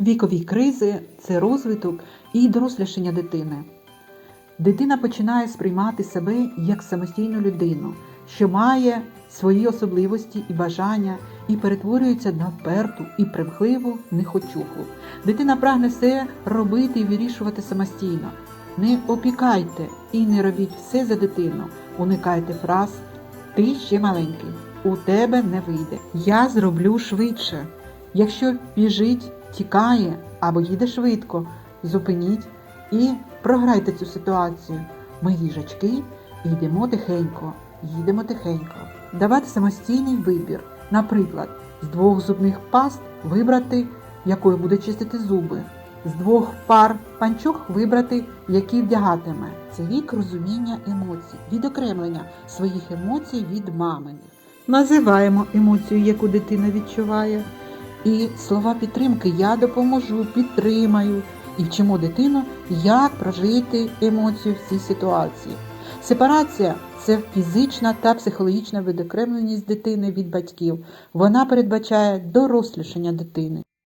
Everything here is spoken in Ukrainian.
Вікові кризи це розвиток і дорослішання дитини. Дитина починає сприймати себе як самостійну людину, що має свої особливості і бажання, і перетворюється на вперту і примхливу нехочуху. Дитина прагне все робити і вирішувати самостійно. Не опікайте і не робіть все за дитину. Уникайте фраз Ти ще маленький, у тебе не вийде. Я зроблю швидше. Якщо біжить, тікає або їде швидко, зупиніть і програйте цю ситуацію. Ми їжачки йдемо тихенько, їдемо тихенько. Давати самостійний вибір. Наприклад, з двох зубних паст вибрати, якою буде чистити зуби, з двох пар панчох вибрати, які вдягатиме. Це вік розуміння емоцій, відокремлення своїх емоцій від маминих. Називаємо емоцію, яку дитина відчуває. І слова підтримки я допоможу, підтримаю і вчимо дитину, як прожити емоцію в цій ситуації. Сепарація це фізична та психологічна відокремленість дитини від батьків. Вона передбачає дорослішання дитини.